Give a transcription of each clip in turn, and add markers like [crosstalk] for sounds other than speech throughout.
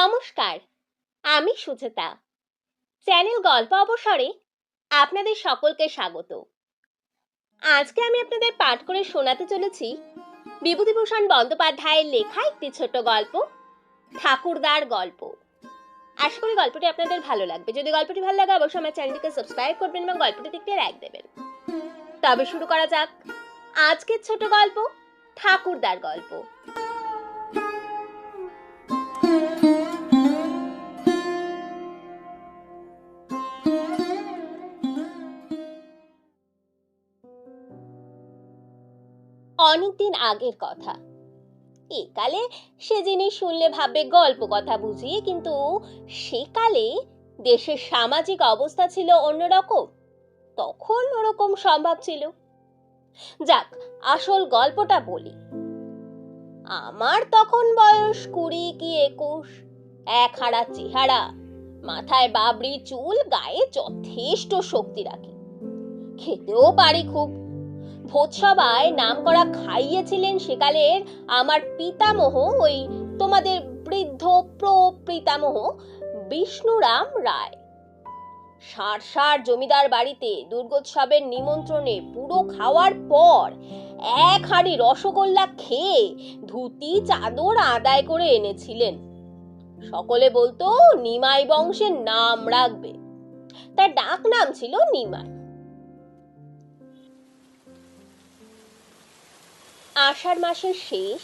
নমস্কার, আমি সুচেতা চ্যানেল গল্প অবসরে আপনাদের সকলকে স্বাগত। আজকে আমি আপনাদের পাঠ করে শোনাতে চলেছি বিভূতিভূষণ বন্দ্যোপাধ্যায়ের লেখা একটি ছোট গল্প, ঠাকুরদার গল্প। আশা করি গল্পটি আপনাদের ভালো লাগবে। যদি গল্পটি ভালো লাগে, অবশ্যই আমার চ্যানেলটিকে সাবস্ক্রাইব করবেন এবং গল্পটি দেখতে লাইক দেবেন। তবে শুরু করা যাক। আজকের ছোট গল্প, ঠাকুরদার গল্প। অনেকদিন আগের কথা। একালে সে জিনিস শুনলে ভাববে গল্প কথা বুঝিয়ে, কিন্তু সেকালে দেশের সামাজিক অবস্থা ছিল অন্যরকম। তখন ওরকম সম্ভব ছিল। যাক, আসল গল্পটা বলি। আমার তখন বয়স কুড়ি কি একুশ। এক হাড়া চেহারা, মাথায় বাবরি চুল, গায়ে যথেষ্ট শক্তি রাখি। খেতেও পারি খুব। ভোজসভায় নাম করা খাইয়েছিলেন সেকালের আমার পিতামহ, ওই তোমাদের বৃদ্ধ প্রপিতামহ বিষ্ণুরাম রায়। ষাট ষাট জমিদার বাড়িতে দুর্গোৎসবের নিমন্ত্রণে পুরো খাওয়ার পর এক হাঁড়ি রসগোল্লা খেয়ে ধুতি, চাদর আদায় করে এনেছিলেন। সকলে বলতো, নিমাই বংশের নাম রাখবে। তার ডাক নাম ছিল নিমাই। আষাঢ় মাসের শেষ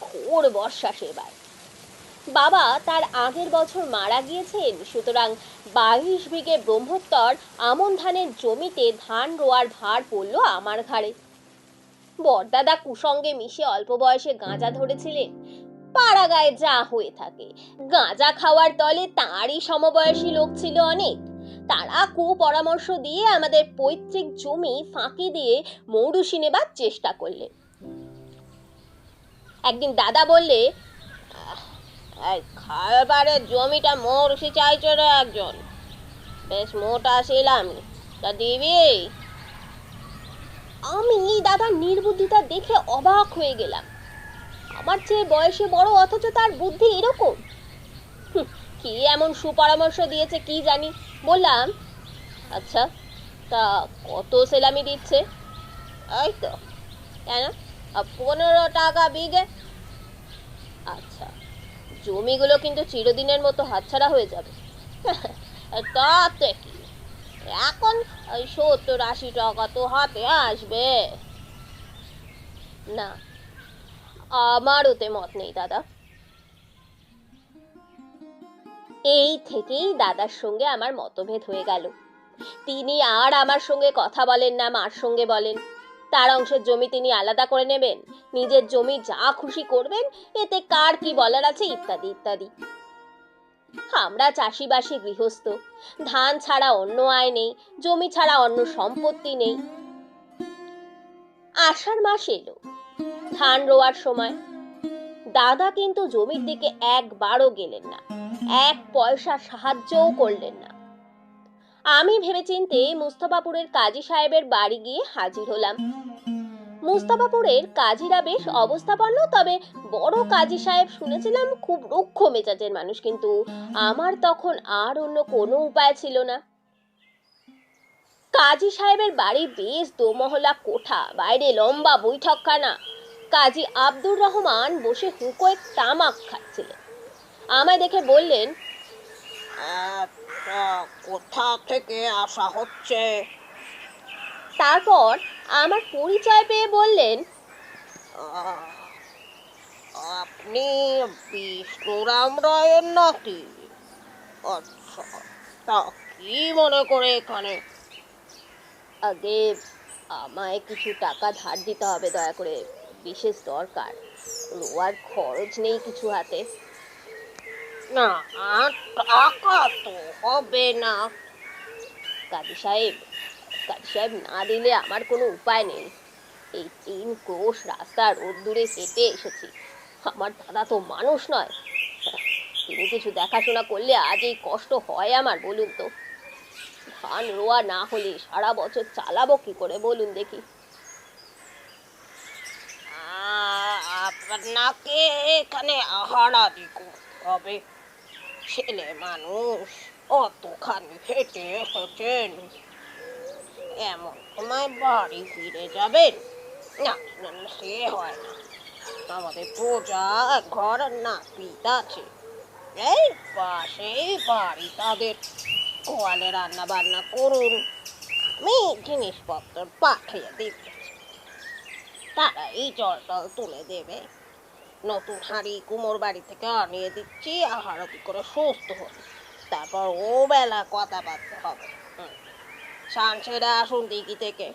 ঘোর বর্ষা সেবার। বাবা তার আগের বছর মারা গিয়েছেন, সুতরাং বাইশ বিঘে ব্রহ্মোত্তর আমন ধানের জমিতে ধান রোয়ার ভার পড়ল আমার ঘাড়ে। বরদাদা কুসঙ্গে মিশে অল্প বয়সে গাঁজা ধরেছিলেন। পাড়া গায়ে যা হয়ে থাকে। গাঁজা খাওয়ার দলে তাঁরই সমবয়সী লোক ছিল অনেক। তারা কুপরামর্শ দিয়ে আমাদের পৈতৃক জমি ফাঁকি দিয়ে মৌরুষি নেবার চেষ্টা করলেন। একদিন দাদা বললে "আহ, খাবারের জমিটা মৌরুষি চাইছে রে একজন। বেশ মোটা ছিলাম তা দিবি? আমি দাদার নির্বুদ্ধিতা দেখে অবাক হয়ে গেলাম। আমার চেয়ে বয়সে বড় অথচ তার বুদ্ধি এরকম। কি এমন সুপরামর্শ দিয়েছে কি জানি। বললাম আচ্ছা তা কত সেলামি দিচ্ছে? এই তো কেন? পনেরো টাকা বিঘে? আচ্ছা জমিগুলো কিন্তু চিরদিনের মতো হাতছাড়া হয়ে যাবে। [laughs] তাতে কি? এখন ওই সত্তর আশি টাকা তো হাতে আসবে। না আমার ওতে মত নেই, দাদা। এই থেকেই দাদার সঙ্গে আমার মতভেদ হয়ে গেল। তিনি আর আমার সঙ্গে কথা বলেন না, মার সঙ্গে বলেন। তার অংশের জমি তিনি আলাদা করে নেবেন। নিজের জমি যা খুশি করবেন, এতে কার কি বলার আছে ইত্যাদি ইত্যাদি। আমরা চাষিবাসী গৃহস্থ। ধান ছাড়া অন্য আয় নেই, জমি ছাড়া অন্য সম্পত্তি নেই। আষাঢ় মাস এলো, ধান রোয়ার সময়। দাদা কিন্তু জমির দিকে একবারও গেলেন না। এক পয়সা সাহায্যও করলেন না। আমি ভেবেচিন্তে মুস্তফাপুরের কাজী সাহেবের বাড়ি গিয়ে হাজির হলাম। মুস্তাফাপুরের কাজীরা বেশ অবস্থাপন্ন, তবে বড় কাজী সাহেব শুনেছিলাম খুব রুক্ষ মেজাজের মানুষ, কিন্তু আমার তখন আর অন্য কোনো উপায় ছিল না। কাজী সাহেবের বাড়ি বেশ দোমহলা কোঠা, বাইরে লম্বা বৈঠকখানা। কাজী আব্দুর রহমান বসে হুঁকোয় তামাক খাচ্ছিলেন। আমায় দেখে বললেন কোথা থেকে আসা হচ্ছে? তারপর আমার পরিচয় পেয়ে বললেন আপনি বিষ্ণুরাম রায়ের নাকি আচ্ছা তা কি মনে করে এখানে? আগে আমায় কিছু টাকা ধার দিতে হবে দয়া করে, বিশেষ দরকার। রোয়ার খরচ নেই কিছু হাতে। না টাকা তো হবে না। কাজী সাহেব কাজী সাহেব না দিলে আমার কোনো উপায় নেই। এই তিন রাস্তা হেঁটে এসেছি। আমার দাদা তো মানুষ নয়। তিনি কিছু দেখাশোনা করলে আজ এই কষ্ট হয় আমার, বলুন তো। ধান রোয়া না হলে সারা বছর চালাবো কি করে, বলুন দেখি। আপনাকে এখানে আহারাদি করতে হবে ছেলে মানুষ অতখানি হেঁটে এসেছেন এমন সময় বাড়ি ফিরে যাবেন না না না, সে হয় না আমাদের প্রজা ঘর নাপিত আছে এই পাশেই বাড়ি তাদের কোয়ালে রান্না বান্না করুন আমি জিনিসপত্র পাঠিয়ে দিচ্ছি তারা এই জল টল তুলে দেবে নতুন হাঁড়ি কুমোর বাড়ি থেকে আনিয়ে দিচ্ছি আর আহারতি করে সুস্থ হবে তারপর ও বেলা কথাবার্তা হবে। হুম। সান ছেড়ে আসুন দিঘি থেকে।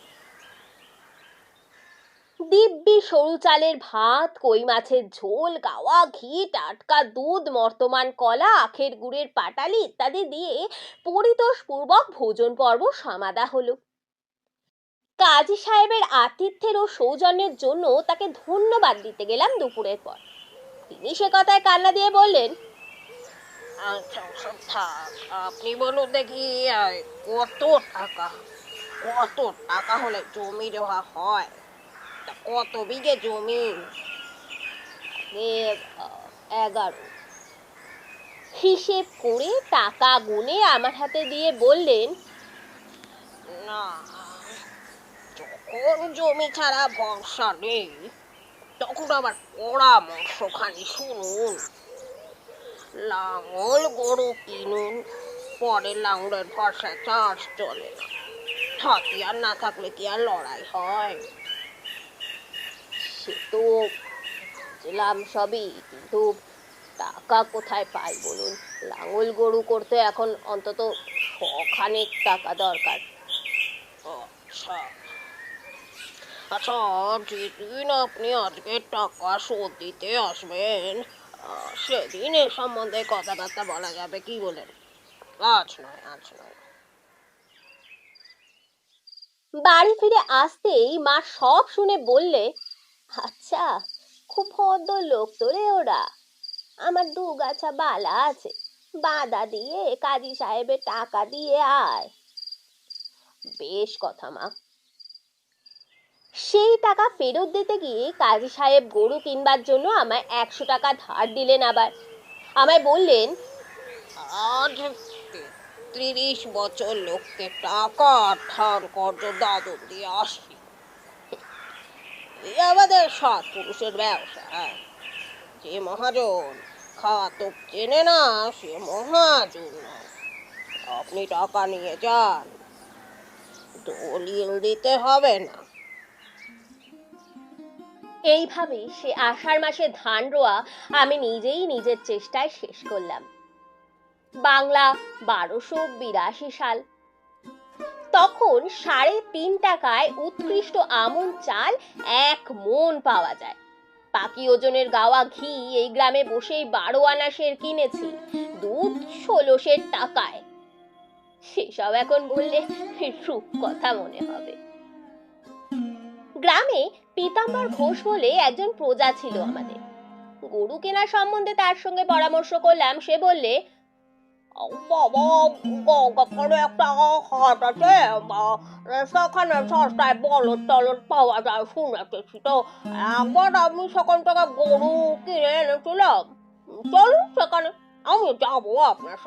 দিব্যি সরু চালের ভাত, কই মাছের ঝোল, গাওয়া ঘি, টাটকা দুধ মর্তমান কলা, আখের গুড়ের পাটালি ইত্যাদি দিয়ে পরিতোষপূর্বক ভোজন পর্ব সমাদা হলো। কাজী সাহেবের আতিথ্যের ও সৌজন্যের জন্য তাকে ধন্যবাদ দিতে গেলাম দুপুরের পর। তিনি সে কথায় কান্না দিয়ে বললেন আচ্ছা ওসব থাক আপনি বলুন দেখি কত টাকা কত টাকা হলে জমি দেওয়া হয়? কত বিঘে জমি? এগারো। হিসেব করে টাকা গুনে আমার হাতে দিয়ে বললেন না যখন জমি ছাড়া ভরসা নেই। তখন আবার পরামর্শখানি শুনুন। লাঙল গরু কিনুন, পরে লাঙলের ভরসা চাষ চলে। হাতিয়ার না থাকলে কি আর লড়াই হয়? সে তো বুঝলাম সবই, কিন্তু টাকা কোথায় পাই বলুন? লাঙল গরু করতে এখন অন্তত শখানেক টাকা দরকার। আচ্ছা। আচ্ছা যেদিন আপনি আজকে টাকা শোধ দিতে আসবেন সেদিন এ সম্বন্ধে কথাবার্তা বলা যাবে, কি বলেন? আজ নয় আজ নয়। বাড়ি ফিরে আসতেই মা সব শুনে বললে আচ্ছা খুব ভদ্র লোক তো রে ওরা। আমার দু গাছা বালা আছে, বাঁধা দিয়ে কাজী সাহেবের টাকা দিয়ে আয়। বেশ কথা মা সেই টাকা ফেরত দিতে গিয়ে কাজী সাহেব গরু কিনবার জন্য আমায় একশো টাকা ধার দিলেন আবার। আমায় বললেন, আজ তিরিশ বছর লোককে টাকা ধার কর্জ দাদন দিয়ে আসি। আমাদের সাত পুরুষের ব্যবসা যে মহাজন খাতক চেনে না, সে মহাজন। আপনি টাকা নিয়ে যান। দলিল দিতে হবে না। এইভাবেই সে আষাঢ় মাসে ধান রোয়া আমি নিজেই নিজের চেষ্টায় শেষ করলাম। বাংলা বারোশো বিরাশি সাল। তখন সাড়ে তিন টাকায় উৎকৃষ্ট আমন চাল এক মন পাওয়া যায়। বাকি ওজনের গাওয়া ঘি এই গ্রামে বসেই বারো আনা সের কিনেছি, দুধ ষোলোশের টাকায়। সেসব এখন বললে রূপ কথা মনে হবে। গ্রামে পীতাম্বর ঘোষ বলে একজন প্রজা ছিল আমাদের। গরু কেনার সম্বন্ধে তার সঙ্গে পরামর্শ করলাম। সে বললে আছে? গরু আমি যাব আপনার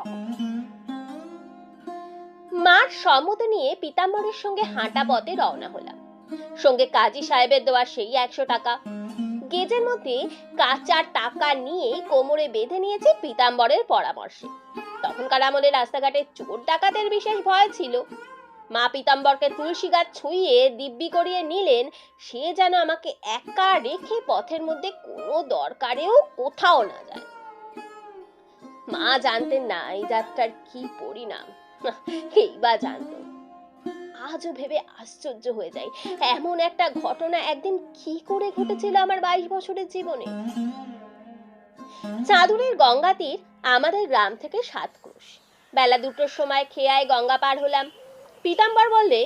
মার সম্মতি নিয়ে পিতাম্বরের সঙ্গে হাঁটা পথে রওনা হলাম। সঙ্গে কাজী সাহেবের দেওয়া সেই একশো টাকা। গেজের মধ্যে কাঁচা টাকা নিয়ে কোমরে বেঁধে নিয়েছে পীতাম্বরের পরামর্শে। তখনকার আমলে রাস্তাঘাটে চোর ডাকাতের বিশেষ ভয় ছিল। মা পীতাম্বরকে তুলসী গাছ ছুঁয়ে দিব্যি করিয়ে নিলেন, সে যেন আমাকে একা রেখে পথের মধ্যে কোনো দরকারেও কোথাও না যায়। মা জানতেন না এই যাত্রার কি পরিণাম। এই বা জানতো। আজও ভেবে আশ্চর্য হয়ে যায় এমন একটা ঘটনা একদিন কি করে ঘটেছিল আমার বাইশ বছরের জীবনে? চাঁদুরের গঙ্গা তীর আমাদের গ্রাম থেকে সাত ক্রোশ বেলা দুটোর সময় খেয়ায় গঙ্গা পার হলাম। পীতাম্বর বললে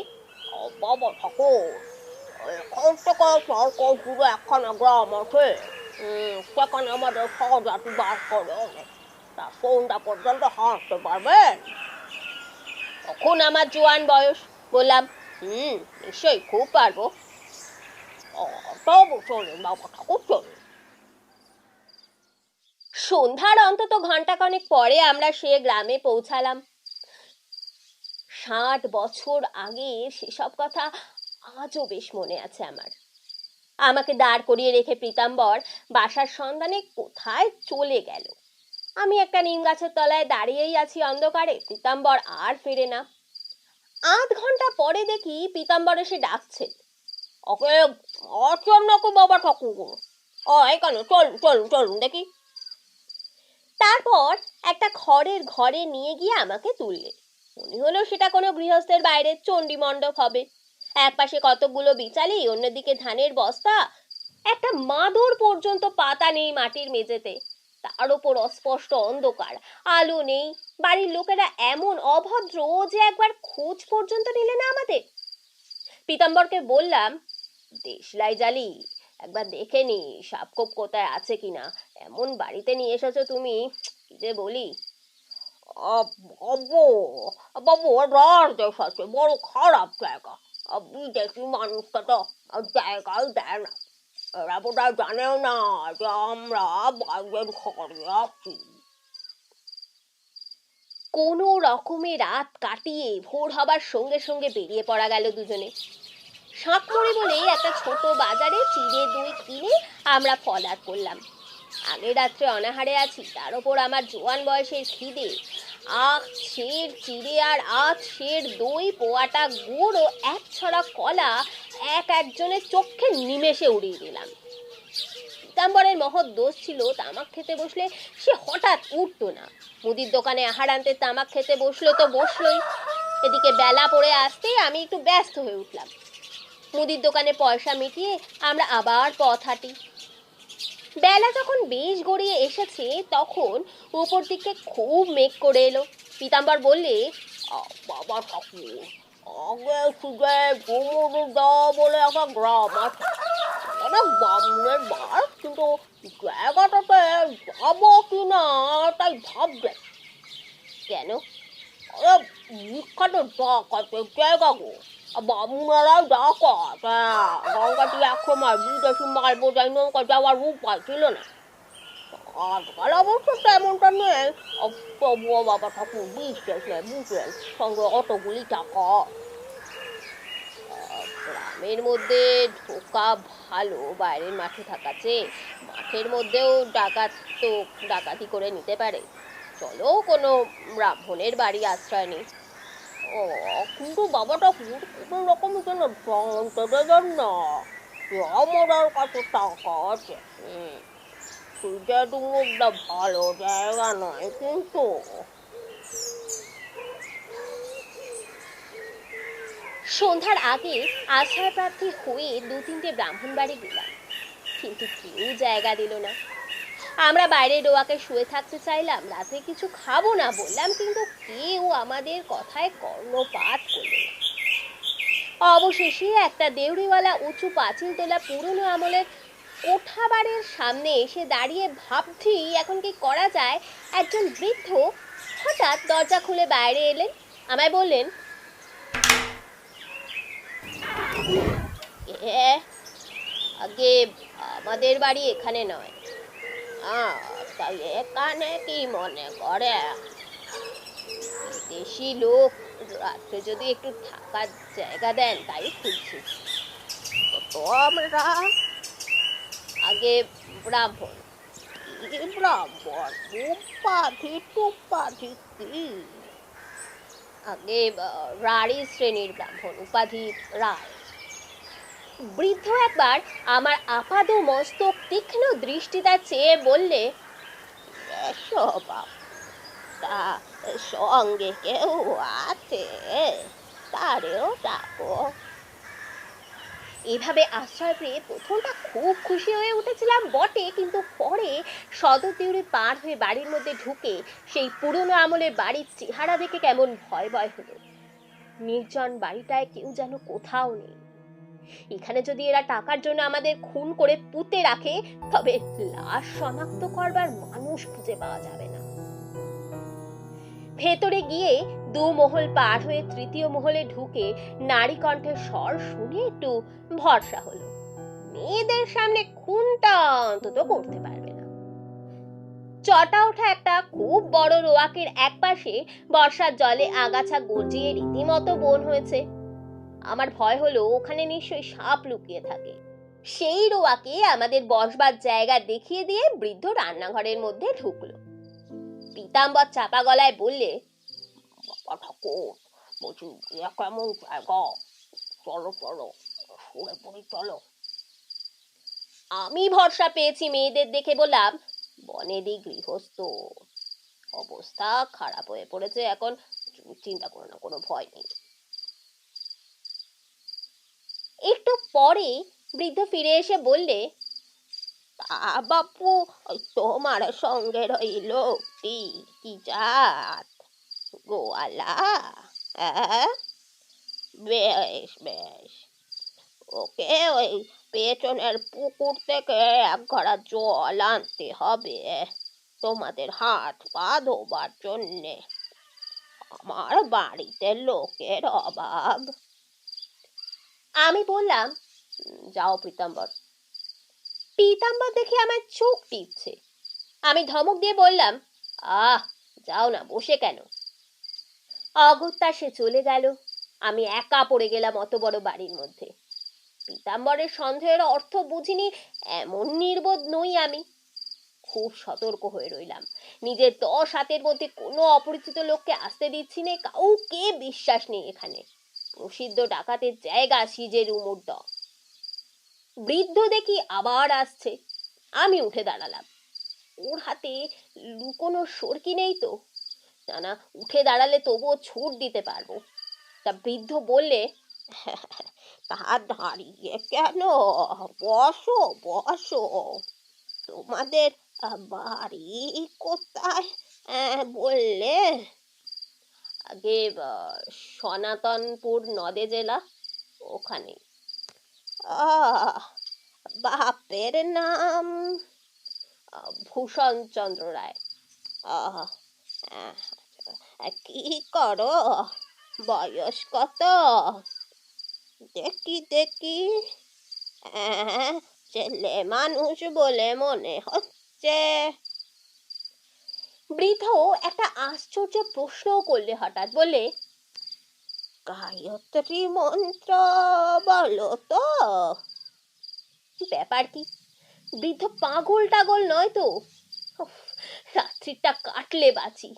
বাবা তখন আমার জোয়ান বয়স বললাম, হুম, নিশ্চয়ই খুব পারব। সন্ধ্যার অন্তত ঘন্টাখানেক পরে আমরা সে গ্রামে পৌঁছালাম। ষাট বছর আগে সেসব কথা আজও বেশ মনে আছে আমার। আমাকে দাঁড় করিয়ে রেখে প্রীতাম্বর বাসার সন্ধানে কোথায় চলে গেল। আমি একটা নিম গাছের তলায় দাঁড়িয়েই আছি অন্ধকারে, প্রীতাম্বর আর ফেরে না। আধ ঘণ্টা পরে দেখি পীতাম্বর এসে ডাকছে। ওকে অচন্নকে বাবা ঠাকুর ও এখানে চল চল চলুন দেখি। তারপর একটা খড়ের ঘরে নিয়ে গিয়ে আমাকে তুললে। মনে হলো সেটা কোনো গৃহস্থের বাইরে চণ্ডী মণ্ডপ হবে। একপাশে কতগুলো বিচালি, অন্যদিকে ধানের বস্তা। একটা মাদুর পর্যন্ত পাতা নেই মাটির মেঝেতে। তার উপর অস্পষ্ট অন্ধকার। আলো নেই। বাড়ির লোকেরা এমন অভদ্র যে একবার খোঁজ পর্যন্ত নিলে না আমাদের। পীতাম্বরকে বললাম দেশলাই জালি, একবার দেখে নি সাপকোপ কোথায় আছে কিনা। এমন বাড়িতে নিয়ে এসেছ তুমি যে বলি? বড় খারাপ জায়গা। বিদেশি মানুষটা তো জায়গাও দেয় না। এরা জানেও না যে আমরা বাইরের ঘরে আছি কোনো রকমে রাত কাটিয়ে ভোর হবার সঙ্গে সঙ্গে বেরিয়ে পড়া গেল দুজনে। শাঁকমড়ি বলে একটা ছোট বাজারে চিড়ে দই কিনে আমরা ফলার করলাম। আগের রাত্রে অনাহারে আছি, তার ওপর আমার জোয়ান বয়সের খিদে। আখ, শের, চিড়ে আর আখ, শের, দই, পোয়াটা, গুড় ও এক ছড়া কলা এক একজনের চোখে নিমেষে উড়িয়ে দিলাম। পীতাম্বরের মহৎ দোষ ছিল তামাক খেতে বসলে সে হঠাৎ উঠতো না। মুদির দোকানে আহার আনতে তামাক খেতে বসল তো বসলোই। এদিকে বেলা পড়ে আসতেই আমি একটু ব্যস্ত হয়ে উঠলাম। মুদির দোকানে পয়সা মিটিয়ে আমরা আবার পথ হাঁটি। বেলা যখন বেশ গড়িয়ে এসেছে, তখন উপর দিকে খুব মেঘ করে এলো। পীতাম্বর বললে বাবা ঠাকুর, আগে সুজে গুমুরু দা বলে একটা গ্রাম আছে। এটা বামুনের বার কিন্তু জায়গাটাতে যাব কি না, তাই ভাবছে কেন? বিখ্যাত ডাকাতের জায়গা গো। বামুনেরাও ডাকাত হ্যাঁ গঙ্গাটি এক সময় বিদেশি মাল বোঝাই নৌকা যাওয়ার উপায় ছিল না আজকাল অবশ্য তেমনটা নেই তবুও বাবা ঠাকুর বিশ্বাস নেই বুঝলেন সঙ্গে অতগুলি টাকা গ্রামের মধ্যে ঢোকা ভালো বাইরের মাঠে থাকাছে মাঠের মধ্যেও ডাকাত তো ডাকাতি করে নিতে পারে চলো কোনো ব্রাহ্মণের বাড়ি আশ্রয় নেই কিন্তু বাবাটা কোনো রকম যেন জানতে দেবেন না। আমার কাছে টাকা আছে। হুম, ভালো জায়গা নয় কিন্তু সন্ধ্যার আগে আশ্রয় প্রার্থী হয়ে দু তিনটে ব্রাহ্মণ বাড়ি গেলাম। কিন্তু কেউ জায়গা দিল না। আমরা বাইরে ডোয়াকে শুয়ে থাকতে চাইলাম, রাতে কিছু খাব না বললাম, কিন্তু কেউ আমাদের কথায় কর্ণপাত করল অবশেষে একটা দেউড়িওয়ালা উঁচু পাঁচিল তোলা পুরনো আমলের কোঠা বাড়ির সামনে এসে দাঁড়িয়ে ভাবছি, এখন কি করা যায়? একজন বৃদ্ধ হঠাৎ দরজা খুলে বাইরে এলেন, আমায় বললেন আগে আমাদের বাড়ি এখানে নয়। তাই এখানে কি মনে করে? দেশি লোক রাত্রে যদি একটু থাকার জায়গা দেন তাই খুঁজছি আমরা আগে ব্রাহ্মণ আগে রাঢ়ী শ্রেণির ব্রাহ্মণ, উপাধি রায়। বৃদ্ধ একবার আমার আপাদ মস্তক তীক্ষ্ণ দৃষ্টিটা চেয়ে বললে তা সঙ্গে কেউ আছে? তারেও ডাকো। এভাবে আশ্রয় পেয়ে প্রথমটা খুব খুশি হয়ে উঠেছিলাম বটে, কিন্তু পরে সদর দেউড়ি পার হয়ে বাড়ির মধ্যে ঢুকে সেই পুরনো আমলের বাড়ির চেহারা দেখে কেমন ভয় ভয় হলো। নির্জন বাড়িটায় কেউ যেন কোথাও নেই। এখানে যদি এরা টাকার জন্য আমাদের খুন করে পুঁতে রাখে, তবে লাশ শনাক্ত করবার মানুষ খুঁজে পাওয়া যাবে না। ভেতরে গিয়ে দু মহল পার হয়ে তৃতীয় মহলে ঢুকে নারী কণ্ঠের স্বর শুনে একটু ভরসা হলো। মেয়েদের সামনে খুনটা অন্তত করতে পারবে না। চটা ওঠা একটা খুব বড় রোয়াকের একপাশে বর্ষার জলে আগাছা গজিয়ে রীতিমতো বন হয়েছে। আমার ভয় হলো ওখানে নিশ্চয়ই সাপ লুকিয়ে থাকে। সেই রোয়াকে আমাদের বসবার জায়গা দেখিয়ে দিয়ে বৃদ্ধ রান্নাঘরের মধ্যে ঢুকলো। পীতাম্বর চাপা গলায় বললে কেমন জায়গা? চলো চলো, সরে পড়ি, চলো। আমি ভরসা পেয়েছি মেয়েদের দেখে বললাম, বনেদি গৃহস্থ, অবস্থা খারাপ হয়ে পড়েছে এখন চিন্তা করো না, কোনো ভয় নেই। একটু পরে বৃদ্ধ ফিরে এসে বললে বাপু তোমার সঙ্গে ওই লোকটি কি জাত? গোয়ালা হ্যাঁ? বেশ বেশ। ওকে ওই পেছনের পুকুর থেকে এক ঘড়া জল আনতে হবে, তোমাদের হাত পা ধোবার জন্যে। আমার বাড়িতে লোকের অভাব। আমি বললাম, যাও পীতাম্বর। পীতাম্বর দেখে আমার চোখ টিপছে। আমি ধমক দিয়ে বললাম, আহ, যাও না, বসে কেন? অগত্যা সে চলে গেল। আমি একা পড়ে গেলাম অত বড় বাড়ির মধ্যে। পীতাম্বরের সন্দেহের অর্থ বুঝিনি, এমন নির্বোধ নই আমি। খুব সতর্ক হয়ে রইলাম। নিজের দশ হাতের মধ্যে কোনো অপরিচিত লোককে আসতে দিচ্ছি না, কাউকে বিশ্বাস নেই এখানে। প্রসিদ্ধ ডাকাতের জায়গা সিজের উমুর বৃদ্ধ দেখি আবার আসছে। আমি উঠে দাঁড়ালাম। ওর হাতে লুকোনো সরকি নেই তো। না না উঠে দাঁড়ালে তবুও ছুট দিতে পারব। তা বৃদ্ধ বললে তা দাঁড়িয়ে কেন? বসো বসো। তোমাদের বাড়ি কোথায়? আহ, বললে আগে সনাতনপুর নদে জেলা ওখানে। বাপের নাম ভূষণ চন্দ্র রায়। কি করো? বয়স কত? দেখি দেখি। ছেলে মানুষ বলে মনে হচ্ছে। বৃদ্ধ একটা আশ্চর্য প্রশ্নও করলে হঠাৎ বলে গায়ত্রী মন্ত্র বলো তো। ব্যাপার কি? বৃদ্ধ পাগল টাগল নয় তো? রাত্রিটা কাটলে বাঁচি।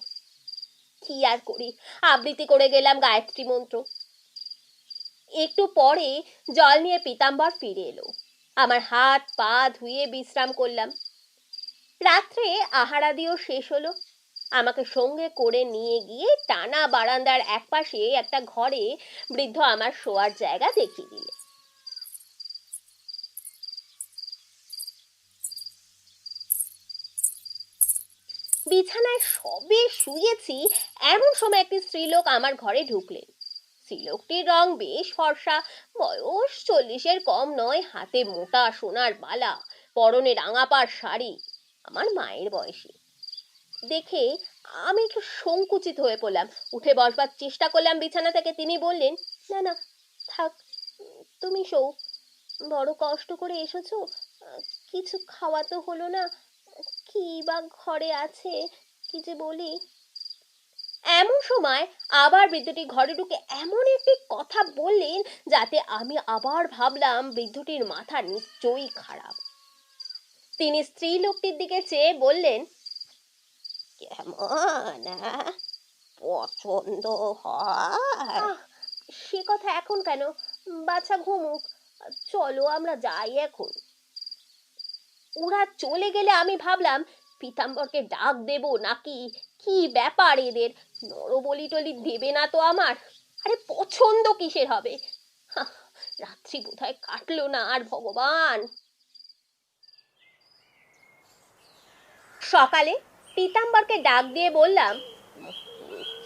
কি আর করি? আবৃত্তি করে গেলাম গায়ত্রী মন্ত্র। একটু পরে জল নিয়ে পীতাম্বর ফিরে এলো। আমার হাত পা ধুয়ে বিশ্রাম করলাম। রাত্রে আহারাদিও শেষ হলো। আমাকে সঙ্গে করে নিয়ে গিয়ে টানা বারান্দার একপাশে একটা ঘরে বৃদ্ধ আমার শোয়ার জায়গা দেখিয়ে দিলে। বিছানায় সবে শুয়েছি, এমন সময় একটি স্ত্রীলোক আমার ঘরে ঢুকলেন। স্ত্রীলোকটির রং বেশ ফর্সা, বয়স চল্লিশের কম নয়, হাতে মোটা সোনার বালা পরনে রাঙাপাড় শাড়ি আমার মায়ের বয়সী। দেখে আমি একটু সংকুচিত হয়ে পড়লাম। উঠে বসবার চেষ্টা করলাম বিছানা থেকে। তিনি বললেন, না না, থাক, তুমি শো বড় কষ্ট করে এসেছ। কিছু খাওয়া তো হলো না। কি বা ঘরে আছে, কি যে বলি? এমন সময় আবার বৃদ্ধটি ঘরে ঢুকে এমন একটি কথা বললেন, যাতে আমি আবার ভাবলাম বৃদ্ধটির মাথা নিশ্চয়ই খারাপ। তিনি স্ত্রী লোকটির দিকে চেয়ে বললেন, কেমন পছন্দ সে কথা এখন কেন? বাচ্চা ঘুমুক, চলো আমরা যাই এখন। ওরা চলে গেলে আমি ভাবলাম, পীতাম্বরকে ডাক দেব নাকি? কি ব্যাপার এদের? নরবলি টলি দেবে না তো আমার? আরে, পছন্দ কিসের হবে? রাত্রি বোধহয় কাটলো না আর ভগবান! সকালে পিতাম্বরকে ডাক দিয়ে বললাম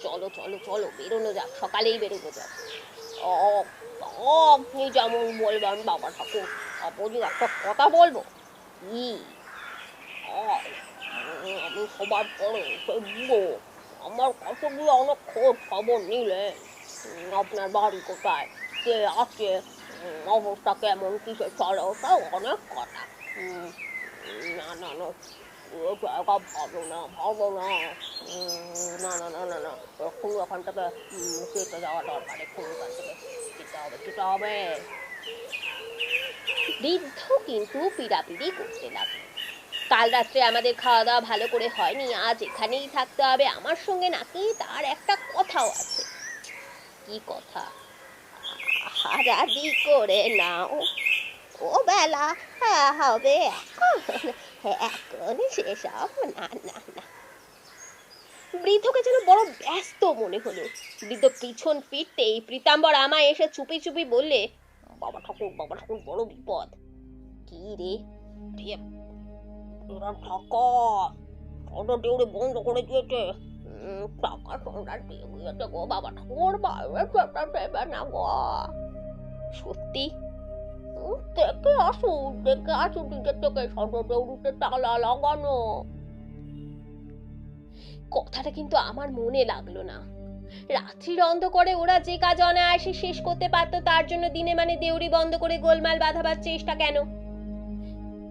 চলো চলো চলো বেরোনো যাক সকালেই বেরোনো যাক। আপনি যেমন বলবেন বাবা ঠাকুর আপনি একটা কথা বলব? কি? আমি সবার পরে বুড়ো আমার কতগুলো অনেক খোঁজ খবর নিলে আপনার বাড়ি কোথায় কে আছে অবস্থা কেমন কিসে চলো ওটা অনেক কথা। উম, না না না ও জায়গা ভালো না ভালো না উম, না না না না না এক্ষুনি ওখান থেকে উম, কেটে যাওয়া দরকার এক্ষুনি ওখান থেকে যেতে হবে বৃদ্ধ কিন্তু পিড়াপিড়ি করতে লাগল। কাল রাত্রে আমাদের খাওয়া দাওয়া ভালো করে হয়নি আজ এখানেই থাকতে হবে আমার সঙ্গে নাকি তার একটা কথাও আছে। কি কথা? হারাদি করে নাও। ও বেলা। হবে। এখন এখন সেসব না না না বৃদ্ধকে যেন বড় ব্যস্ত মনে হলো বৃদ্ধ পিছন ফিরতেই পীতাম্বর আমায় এসে চুপি চুপি বললে বাবা ঠাকুর বাবা ঠাকুর বড় বিপদ কি রে টাকা অটো ডিউটি বন্ধ করে দিয়েছে টাকা তোমরা দিয়ে গো বাবা ঠাকুর বাইরে না গো সত্যি দেখে আসুন দেখে আসুন নিজের থেকে সদর তালা লাগানো। কথাটা কিন্তু আমার মনে লাগল না। রাত্রির অন্ধকারে ওরা যে কাজ অনায়াসে শেষ করতে পারতো, তার জন্য দিনে মানে দেউড়ি বন্ধ করে গোলমাল বাঁধাবার চেষ্টা কেন?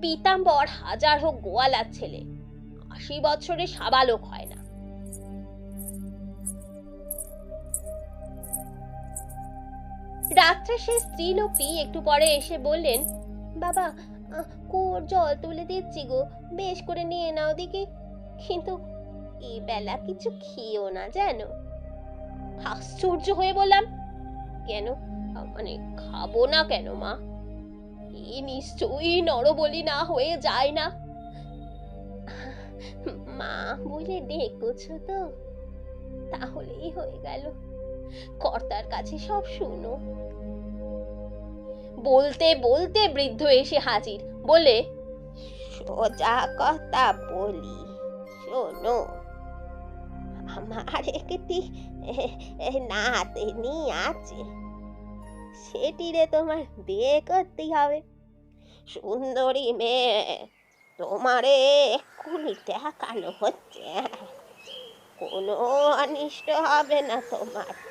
পীতাম্বর হাজার হোক গোয়ালার ছেলে। আশি বছরে সাবালক হয় না। রাত্রে সে স্ত্রী লোকটি একটু পরে এসে বললেন, বাবা কুয়োর জল তুলে দিচ্ছি গো, বেশ করে নিয়ে নাও দিকে কিন্তু এই বেলা কিছু খেয়েও না জানো? আশ্চর্য হয়ে বললাম, কেন? মানে খাব না কেন মা? এই নিশ্চয়ই নরবলি না হয়ে যায় না। মা, বলে ডেকেছো তো। তাহলেই হয়ে গেল। কর্তার কাছে সব শুনো। বলতে বলতে বৃদ্ধ এসে হাজির। বলে, সোজা কথা বলি, শোনো। আমার একটি নাতনি আছে। সেটিরে তোমার বিয়ে করতেই হবে। সুন্দরী মেয়ে, তোমারে এক্ষুনি দেখানো হচ্ছে। কোনো অনিষ্ট হবে না তোমার।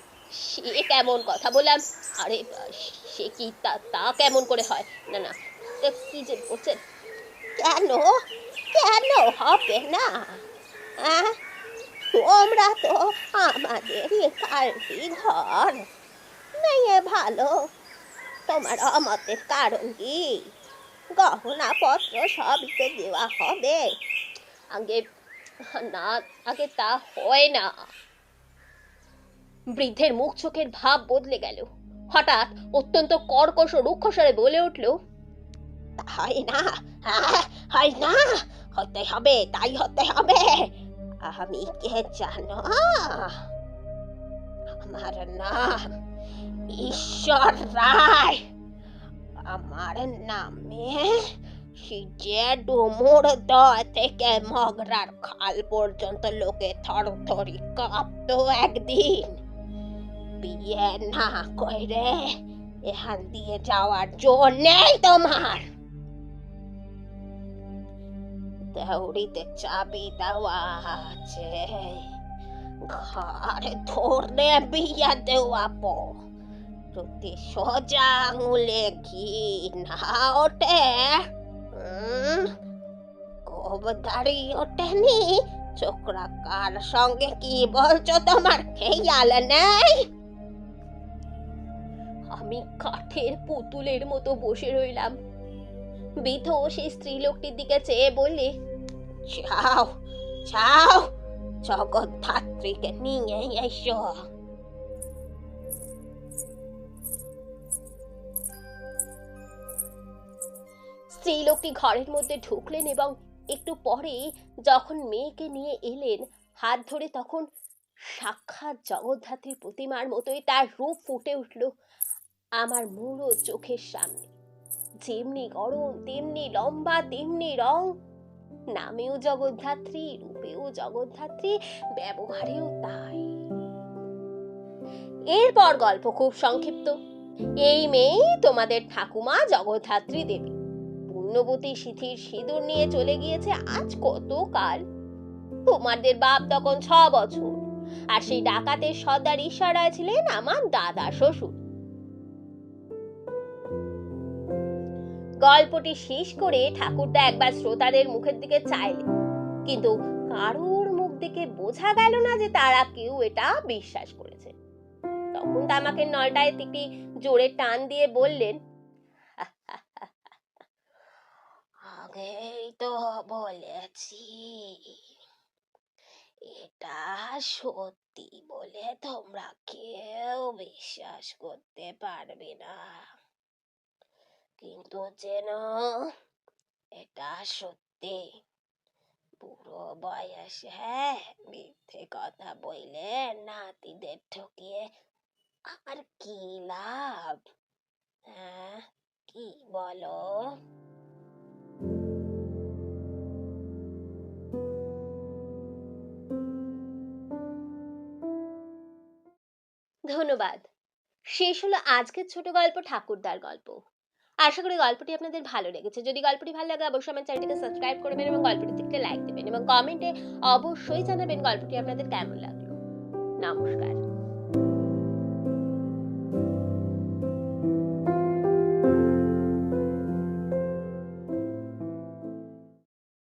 সে কেমন কথা বললাম? আরে, সে কি তা তা কেমন করে হয়? না না কি যে বলছেন? কেন? কেন হবে না? আহ? তোমরা তো আমাদের পাল্টি ঘর। মেয়ে ভালো। তোমার অমতের কারণ কি? গহনা পত্র সবই তো দেওয়া হবে। আগে, না, আগে তা হয় না। বৃদ্ধের মুখ চোখের ভাব বদলে গেল। হঠাৎ অত্যন্ত কর্কশ রুক্ষস্বরে বলে উঠল হয় না? হ্যাঁ, হয় না? হতে হবে তাই হতে হবে। আমি কে জানো? আমার নাম ঈশ্বর রায়। আমার নামে সিজে ডুমুর দয় থেকে মগরার খাল পর্যন্ত লোকে থরথরি কাঁপতো একদিন। বিয়ে না করে এখান দিয়ে যাওয়ার জো নেই তোমার। দেউড়িতে চাবি দেওয়া আছে। ঘর ধরে বিয়ে দেওয়া পো। যদি সোজা আঙুলে ঘি না ওঠে। উম, গোবদারি ওঠেনি। ছোকরা কার সঙ্গে কি বলছো তোমার? খেয়াল নেই। আমি কাঠের পুতুলের মতো বসে রইলাম। বৃদ্ধ সেই স্ত্রীলোকটির দিকে চেয়ে বললে, যাও যাও, জগদ্ধাত্রীকে নিয়ে এসো। স্ত্রীলোকটি ঘরের মধ্যে ঢুকলেন এবং একটু পরে যখন মেয়েকে নিয়ে এলেন, হাত ধরে তখন সাক্ষাৎ জগদ্ধাত্রীর প্রতিমার মতোই তার রূপ ফুটে উঠল। আমার মুড়ো চোখের সামনে। যেমনি গরম, তেমনি লম্বা, তেমনি রং। নামেও জগদ্ধাত্রী, রূপেও জগদ্ধাত্রী, ব্যবহারেও তাই। এরপর গল্প খুব সংক্ষিপ্ত। এই মেয়েই তোমাদের ঠাকুমা জগদ্ধাত্রী দেবী। পুণ্যবতী সিথির সিঁদুর নিয়ে চলে গিয়েছে আজ কত কাল তোমাদের বাপ তখন ছ বছর, আর সেই ডাকাতের সর্দার ইশারায় ছিলেন আমার দাদা শ্বশুর। গল্পটি শেষ করে ঠাকুরদা একবার শ্রোতাদের মুখের দিকে চাইলেন। কিন্তু কারোর মুখ দেখে বোঝা গেল না যে তারা কেউ এটা বিশ্বাস করেছে। তখন তামাকের নলটায় একটি জোরে টান দিয়ে বললেন, আগেই তো বলেছি, এটা সত্যি বলে তোমরা কেউ বিশ্বাস করতে পারবে না। কিন্তু যেন এটা সত্যি। বুড়ো বয়সে হ্যাঁ মিথ্যে কথা বইলে নাতিদের ঠকিয়ে আর কি লাভ? হ্যাঁ কি বলো? ধন্যবাদ। শেষ হলো আজকের ছোট গল্প, ঠাকুরদার গল্প। আশা করি গল্পটি আপনাদের ভালো লেগেছে। যদি গল্পটি ভালো লাগে, অবশ্যই আমার চ্যানেলটিকে সাবস্ক্রাইব করবেন এবং গল্পটি একটি লাইক দেবেন এবং কমেন্টে অবশ্যই জানাবেন গল্পটি আপনাদের কেমন লাগল। নমস্কার।